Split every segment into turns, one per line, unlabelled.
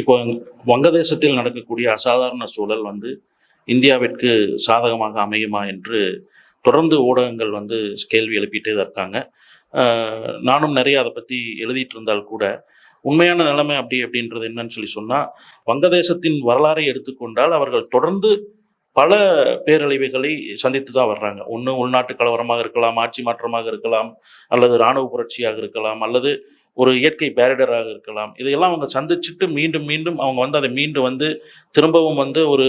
இப்போ வங்கதேசத்தில் நடக்கக்கூடிய அசாதாரண சூழல் வந்து இந்தியாவிற்கு சாதகமாக அமையுமா என்று தொடர்ந்து ஊடகங்கள் வந்து கேள்வி எழுப்பிட்டே தான் இருக்காங்க. நானும் நிறைய அதை பற்றி எழுதிட்டு இருந்தால் கூட உண்மையான நிலைமை அப்படி அப்படின்றது என்னன்னு சொல்லி சொன்னால் வங்கதேசத்தின் வரலாறை எடுத்துக்கொண்டால் அவர்கள் தொடர்ந்து பல பேரழிவுகளை சந்தித்து தான் வர்றாங்க. ஒன்று உள்நாட்டு கலவரமாக இருக்கலாம் ஆட்சி மாற்றமாக இருக்கலாம் அல்லது இராணுவ புரட்சியாக இருக்கலாம் அல்லது ஒரு இயற்கை பேரிடராக இருக்கலாம். இதையெல்லாம் அவங்க சந்திச்சுட்டு மீண்டும் மீண்டும் அவங்க வந்து அதை மீண்டும் வந்து திரும்பவும் வந்து ஒரு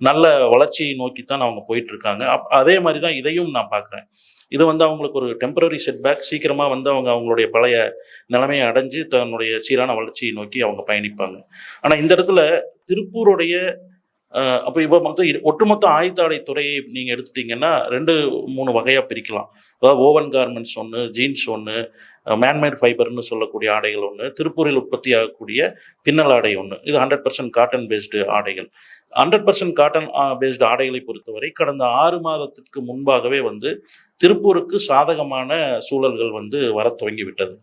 நல்ல வளர்ச்சியை நோக்கித்தான் அவங்க போயிட்டுருக்காங்க. அப் அதே மாதிரி தான் இதையும் நான் பார்க்குறேன். இது வந்து அவங்களுக்கு ஒரு டெம்பரரி செட்பேக் சீக்கிரமாக வந்து அவங்க அவங்களுடைய பழைய நிலைமையை அடைஞ்சு தன்னுடைய சீரான வளர்ச்சியை நோக்கி அவங்க பயணிப்பாங்க. ஆனால் இந்த இடத்துல திருப்பூருடைய அப்போ இப்போ மொத்தம் ஒட்டுமொத்த ஆயுத்தாடை துறையை நீங்கள் எடுத்துட்டீங்கன்னா ரெண்டு மூணு வகையாக பிரிக்கலாம். அதாவது ஓவன் கார்மெண்ட்ஸ் ஒன்று ஜீன்ஸ் ஒன்று மேன்மேட் ஃபைபர்னு சொல்லக்கூடிய ஆடைகள் ஒன்று திருப்பூரில் உற்பத்தி ஆகக்கூடிய பின்னல் ஆடை ஒன்று இது ஹண்ட்ரட் பர்சன்ட் காட்டன் பேஸ்டு ஆடைகள் ஹண்ட்ரட் பர்சன்ட் காட்டன் பேஸ்டு ஆடைகளை பொறுத்தவரை கடந்த ஆறு மாதத்திற்கு முன்பாகவே வந்து திருப்பூருக்கு சாதகமான சூழல்கள் வந்து வரத் துவங்கி விட்டது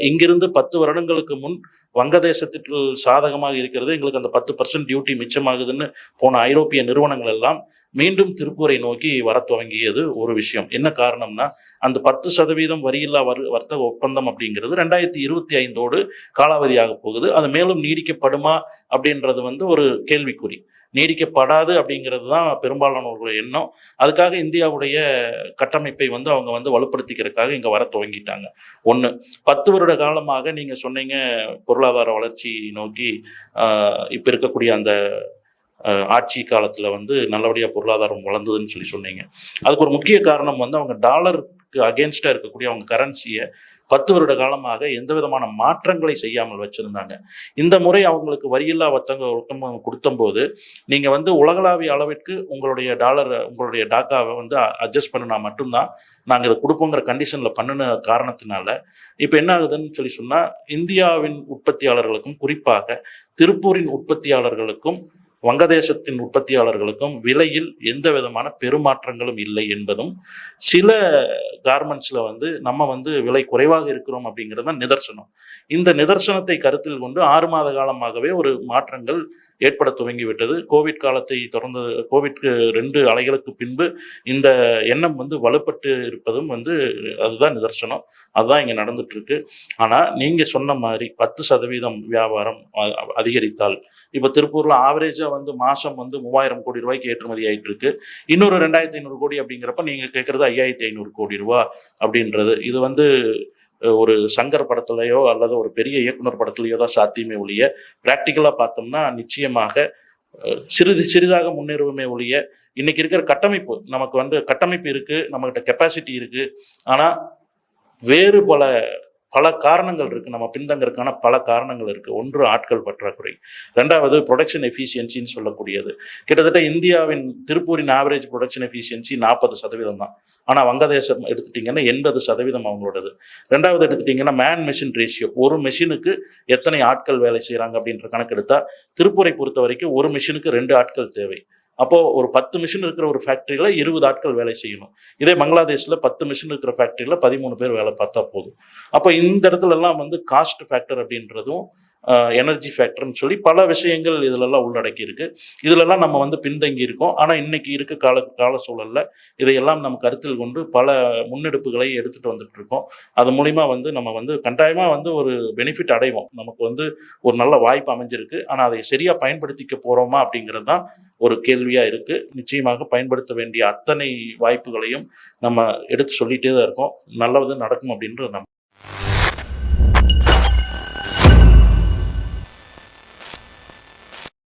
இங்கிருந்து பத்து வருடங்களுக்கு முன் வங்கதேசத்திற்கு சாதகமாக இருக்கிறது. எங்களுக்கு அந்த பத்து பர்சன்ட் டியூட்டி மிச்சமாகுதுன்னு போன ஐரோப்பிய நிறுவனங்கள் எல்லாம் மீண்டும் திருப்பூரை நோக்கி வரத் துவங்கியது ஒரு விஷயம். என்ன காரணம்னா அந்த பத்து சதவீதம் வரியில்லா வரு வர்த்தக ஒப்பந்தம் அப்படிங்கிறது ரெண்டாயிரத்தி இருபத்தி ஐந்தோடு காலாவதியாக போகுது. அது மேலும் நீடிக்கப்படுமா அப்படின்றது வந்து ஒரு கேள்விக்குறி. நீடிக்கப்படாது அப்படிங்கிறது தான் பெரும்பாலானவர்களுடைய எண்ணம். அதுக்காக இந்தியாவுடைய கட்டமைப்பை வந்து அவங்க வந்து வலுப்படுத்திக்கிறதுக்காக இங்கே வர துவங்கிட்டாங்க. ஒன்று பத்து வருட காலமாக நீங்கள் சொன்னீங்க பொருளாதார வளர்ச்சி நோக்கி இப்போ இருக்கக்கூடிய அந்த ஆட்சி காலத்தில் வந்து நல்லபடியாக பொருளாதாரம் வளர்ந்ததுன்னு சொல்லி சொன்னீங்க. அதுக்கு ஒரு முக்கிய காரணம் வந்து அவங்க டாலர் டாலருக்கு அகேன்ஸ்டாக இருக்கக்கூடிய அவங்க கரன்சியை பத்து வருட காலமாக எந்த விதமான மாற்றங்களை செய்யாமல் வச்சுருந்தாங்க. இந்த முறை அவங்களுக்கு வரியில்லா வர்த்தக ஒப்பந்தம் கொடுத்தம்போது நீங்கள் வந்து உலகளாவிய அளவிற்கு உங்களுடைய டாலரை உங்களுடைய டாக்காவை வந்து அட்ஜஸ்ட் பண்ணினா மட்டும்தான் நாங்கள் இதை கொடுப்போங்கிற கண்டிஷனில் பண்ணின காரணத்தினால இப்போ என்ன ஆகுதுன்னு சொல்லி சொன்னால் இந்தியாவின் உற்பத்தியாளர்களுக்கும் குறிப்பாக திருப்பூரின் உற்பத்தியாளர்களுக்கும் வங்கதேசத்தின் உற்பத்தியாளர்களுக்கும் விலையில் எந்த விதமான பெருமாற்றங்களும் இல்லை என்பதும் சில கார்மெண்ட்ஸில் வந்து நம்ம வந்து விலை குறைவாக இருக்கிறோம் அப்படிங்கிறது தான் நிதர்சனம். இந்த நிதர்சனத்தை கருத்தில் கொண்டு ஆறு மாத காலமாகவே ஒரு மாற்றங்கள் ஏற்பட துவங்கிவிட்டது. கோவிட் காலத்தை தொடர்ந்து கோவிட்க்கு ரெண்டு அலைகளுக்கு பின்பு இந்த எண்ணம் வந்து வலுப்பட்டு இருப்பதும் வந்து அதுதான் நிதர்சனம். அதுதான் இங்கே நடந்துட்டுருக்கு. ஆனால் நீங்கள் சொன்ன மாதிரி பத்து சதவீதம் வியாபாரம் அதிகரித்தால் இப்போ திருப்பூரில் ஆவரேஜாக வந்து மாதம் வந்து மூவாயிரம் கோடி ரூபாய்க்கு ஏற்றுமதி ஆகிட்டுருக்கு இன்னொரு ரெண்டாயிரத்தி ஐநூறு கோடி அப்படிங்கிறப்ப நீங்கள் கேட்குறது ஐயாயிரத்தி ஐநூறு கோடி ரூபா அப்படின்றது. இது வந்து ஒரு சங்கர் படத்துலையோ அல்லது ஒரு பெரிய இயக்குனர் படத்துலையோ தான் சாத்தியமே ஒழிய ப்ராக்டிக்கலாக பார்த்தோம்னா நிச்சயமாக சிறிது சிறிதாக முன்னேறுவோமே ஒழிய இன்னைக்கு இருக்கிற கட்டமைப்பு நமக்கு வந்து கட்டமைப்பு இருக்குது நம்மகிட்ட கெப்பாசிட்டி இருக்குது ஆனால் வேறு பல பல காரணங்கள் இருக்குது நம்ம பின்தங்கறதுக்கான பல காரணங்கள் இருக்குது ஒன்று ஆட்கள் பற்றாக்குறை. ரெண்டாவது ப்ரொடக்ஷன் எஃபிஷியன்சின்னு சொல்லக்கூடியது. கிட்டத்தட்ட இந்தியாவின் திருப்பூரின் ஆவரேஜ் ப்ரொடக்ஷன் எஃபிஷியன்சி நாற்பது சதவீதம் தான். ஆனால் வங்கதேசம் எடுத்துட்டிங்கன்னா எண்பது சதவீதம் அவங்களோடது. ரெண்டாவது எடுத்துட்டிங்கன்னா மேன் மெஷின் ரேஷியோ ஒரு மெஷினுக்கு எத்தனை ஆட்கள் வேலை செய்கிறாங்க அப்படின்ற கணக்கு எடுத்தால் திருப்பூரை பொறுத்த வரைக்கும் ஒரு மிஷினுக்கு ரெண்டு ஆட்கள் தேவை. அப்போது ஒரு பத்து மிஷின் இருக்கிற ஒரு ஃபேக்ட்ரியில் இருபது ஆட்கள் வேலை செய்யணும். இதே பங்களாதேஷ்ல பத்து மிஷின் இருக்கிற ஃபேக்ட்ரியில் பதிமூணு பேர் வேலை பார்த்தா போதும். அப்போ இந்த இடத்துலலாம் வந்து காஸ்ட் ஃபேக்டர் அப்படின்றதும் எனர்ஜி ஃபேக்டர்னு சொல்லி பல விஷயங்கள் இதிலெல்லாம் உள்ளடக்கி இருக்கு. இதிலெல்லாம் நம்ம வந்து பின்தங்கி இருக்கோம். ஆனால் இன்னைக்கு இருக்க கால கால சூழலில் இதையெல்லாம் நம்ம கருத்தில் கொண்டு பல முன்னெடுப்புகளை எடுத்துட்டு வந்துட்டு இருக்கோம். அது மூலிமா வந்து நம்ம வந்து கட்டாயமாக வந்து ஒரு பெனிஃபிட் அடைவோம். நமக்கு வந்து ஒரு நல்ல வாய்ப்பு அமைஞ்சிருக்கு. ஆனால் அதை சரியாக பயன்படுத்திக்க போகிறோமா அப்படிங்கிறது தான் ஒரு கேள்வியா இருக்கு. நிச்சயமாக பயன்படுத்த வேண்டிய அத்தனை வாய்ப்புகளையும் நம்ம எடுத்து சொல்லிட்டே தான் இருக்கோம். நல்லது நடக்கும் அப்படின்றது நம்ம